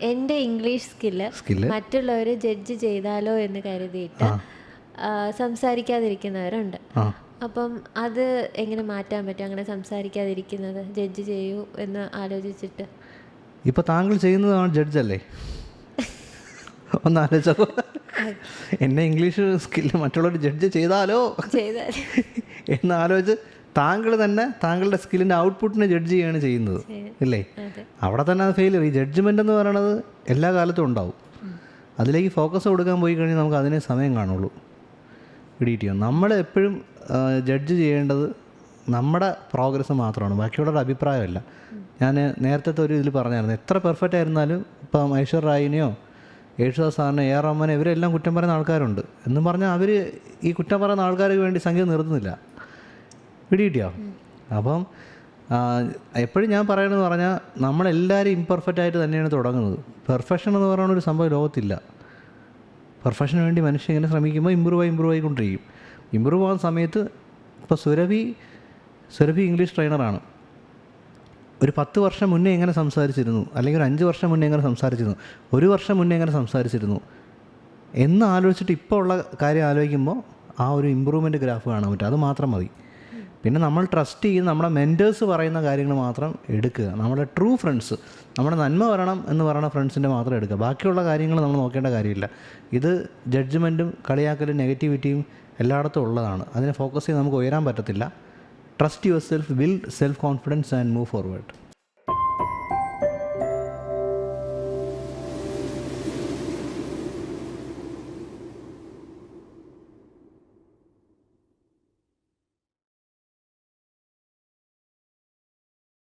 എന്റെ English skill മറ്റുള്ളവർ judge ചെയ്താലോ എന്ന് കരുതിയിട്ട് സംസാരിക്കാതിരിക്കുന്നവരുണ്ട്. അപ്പം അത് എങ്ങനെ മാറ്റാൻ പറ്റും? അങ്ങനെ സംസാരിക്കാതിരിക്കുന്നത് ജഡ്ജ് ചെയ്യൂ എന്ന് ആലോചിച്ചിട്ട്. ഇപ്പൊ താങ്കൾ ചെയ്യുന്നതാണ് ജഡ്ജല്ലേ? ഒന്ന് ആലോചിച്ചോ എന്നെ ഇംഗ്ലീഷ് സ്കില്ല് മറ്റുള്ളവർ ജഡ്ജ് ചെയ്താലോ. എന്ന് ആലോചിച്ച് താങ്കൾ തന്നെ താങ്കളുടെ സ്കില്ലിന്റെ ഔട്ട്പുട്ടിനെ ജഡ്ജ് ചെയ്യാണ് ചെയ്യുന്നത്. ഇല്ലേ? അവിടെ തന്നെ അത് ഫെയിലിയർ ഈ ജഡ്ജ്മെന്റ് എന്ന് പറയുന്നത് എല്ലാ കാലത്തും ഉണ്ടാവും. അതിലേക്ക് ഫോക്കസ് കൊടുക്കാൻ പോയി കഴിഞ്ഞാൽ നമുക്ക് അതിനെ സമയം കാണുള്ളൂ. എഡിറ്റ് ചെയ്യും നമ്മൾ എപ്പോഴും ജഡ്ജ് ചെയ്യേണ്ടത് നമ്മുടെ പ്രോഗ്രസ് മാത്രമാണ്. ബാക്കിയുള്ളവരുടെ അഭിപ്രായമല്ല. ഞാൻ നേരത്തെ ഒരു ഇതിൽ പറഞ്ഞായിരുന്നു. എത്ര പെർഫെക്റ്റ് ആയിരുന്നാലും ഇപ്പം ഐശ്വർ റായിനെയോ യേശുദാസ് സാറിനെ എ ആർ റഹ്മാനെ ഇവരെല്ലാം കുറ്റം പറയുന്ന ആൾക്കാരുണ്ട്. എന്നും പറഞ്ഞാൽ അവർ ഈ കുറ്റം പറയുന്ന ആൾക്കാർക്ക് വേണ്ടി സംഗീതം നിർത്തുന്നില്ല. പിടികിട്ടിയോ അപ്പം എപ്പോഴും ഞാൻ പറയണമെന്ന് പറഞ്ഞാൽ നമ്മളെല്ലാവരും ഇംപെർഫെക്റ്റ് ആയിട്ട് തന്നെയാണ് തുടങ്ങുന്നത്. പെർഫെക്ഷൻ എന്ന് പറയുന്ന ഒരു സംഭവം ലോകത്തില്ല. പെർഫെക്ഷന് വേണ്ടി മനുഷ്യൻ ഇങ്ങനെ ശ്രമിക്കുമ്പോൾ ഇമ്പ്രൂവ് ആയി ഇമ്പ്രൂവ് ആയിക്കൊണ്ടിരിക്കും. ഇമ്പ്രൂവ് ആകുന്ന സമയത്ത് ഇപ്പോൾ സുരഭി സുരഭി ഇംഗ്ലീഷ് ട്രെയിനറാണ് ഒരു പത്ത് വർഷം മുന്നേ എങ്ങനെ സംസാരിച്ചിരുന്നു? അല്ലെങ്കിൽ ഒരു അഞ്ച് വർഷം മുന്നേ എങ്ങനെ സംസാരിച്ചിരുന്നു? ഒരു വർഷം മുന്നേ എങ്ങനെ സംസാരിച്ചിരുന്നു? എന്ന് ആലോചിച്ചിട്ട് ഇപ്പോൾ ഉള്ള കാര്യം ആലോചിക്കുമ്പോൾ ആ ഒരു ഇമ്പ്രൂവ്മെന്റ് ഗ്രാഫ് കാണാൻ പറ്റും. അത് മാത്രം മതി. പിന്നെ നമ്മൾ ട്രസ്റ്റ് ചെയ്യുന്ന നമ്മുടെ മെന്റേഴ്സ് പറയുന്ന കാര്യങ്ങൾ മാത്രം എടുക്കുക. നമ്മുടെ ട്രൂ ഫ്രണ്ട്സ് നമ്മുടെ നന്മ വരണം എന്ന് പറയുന്ന ഫ്രണ്ട്സിന്റെ മാത്രം എടുക്കുക. ബാക്കിയുള്ള കാര്യങ്ങൾ നമ്മൾ നോക്കേണ്ട കാര്യമില്ല. ഇത് ജഡ്ജ്മെന്റും കളിയാക്കലും നെഗറ്റിവിറ്റിയും എല്ലായിടത്തും ഉള്ളതാണ്. അതിനെ ഫോക്കസ് ചെയ്ത് നമുക്ക് ഉയരാൻ പറ്റത്തില്ല. Trust yourself build self confidence and move forward